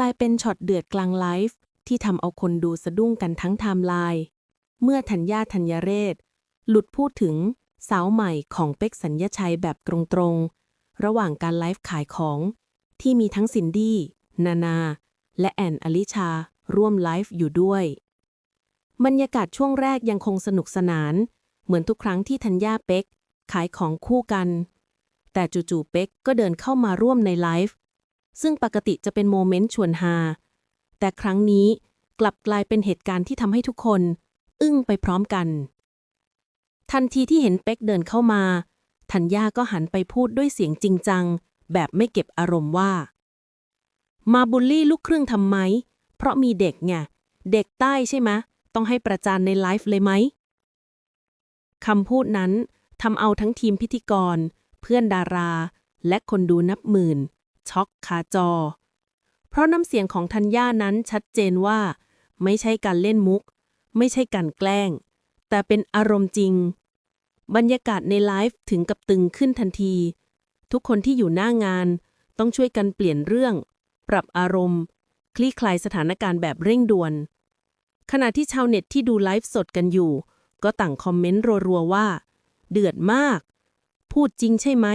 กลายเป็นช็อตเดือดกลางไลฟ์ที่ทำเอาคนดูสะดุ้งกันทั้งไทม์ไลน์เมื่อธัญญาธัญเรศ หลุดพูดถึงสาวใหม่ของเป็กสัญญชัยแบบตรงๆ ระหว่างการไลฟ์ขายของ ที่มีทั้งซินดี้ นานา และแอนอลิชา ร่วมไลฟ์อยู่ด้วย บรรยากาศช่วงแรกยังคงสนุกสนาน เหมือนทุกครั้งที่ธัญญาเป็กขายของคู่กัน แต่จู่ๆเป็กก็เดินเข้ามาร่วมในไลฟ์ ซึ่งปกติจะเป็นโมเมนต์ชวนฮา แต่ครั้งนี้กลับกลายเป็นเหตุการณ์ที่ทำให้ทุกคน อึ้งไปพร้อมกัน ทันทีที่เห็นเป็กเดินเข้ามา ธัญญาก็หันไปพูดด้วยเสียงจริงจัง แบบไม่เก็บอารมณ์ว่า มาบูลลี่ลูกครึ่งทำไม เพราะมีเด็กไง เด็กใต้ใช่ไหมต้องให้ประจานในไลฟ์เลยไหมคำพูดนั้นทำเอาทั้งทีมพิธีกร เพื่อนดารา และคนดูนับหมื่น ช็อกคาจอ เพราะน้ำเสียงของธัญญานั้นชัดเจนว่า ไม่ใช่การเล่นมุก ไม่ใช่การแกล้ง แต่เป็นอารมณ์จริง บรรยากาศในไลฟ์ถึงกับตึงขึ้นทันที ทุกคนที่อยู่หน้างานต้องช่วยกันเปลี่ยนเรื่อง ปรับอารมณ์ คลี่คลายสถานการณ์แบบเร่งด่วน ขณะที่ชาวเน็ตที่ดูไลฟ์สดกันอยู่ ก็ต่างคอมเมนต์รัวๆว่า เดือดมาก พูดจริงใช่ไหม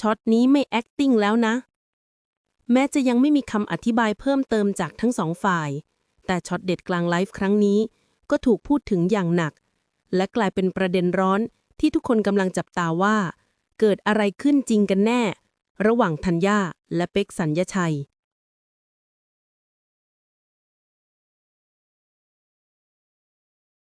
ช็อตนี้ไม่ acting แล้วนะ แม้จะยังไม่มีคำอธิบายเพิ่มเติมจากทั้งสองฝ่าย แต่ช็อตเด็ดกลางไลฟ์ครั้งนี้ ก็ถูกพูดถึงอย่างหนัก และกลายเป็นประเด็นร้อนที่ทุกคนกำลังจับตาว่า เกิดอะไรขึ้นจริงกันแน่ ระหว่างธัญญาและเป็กสัญญชัย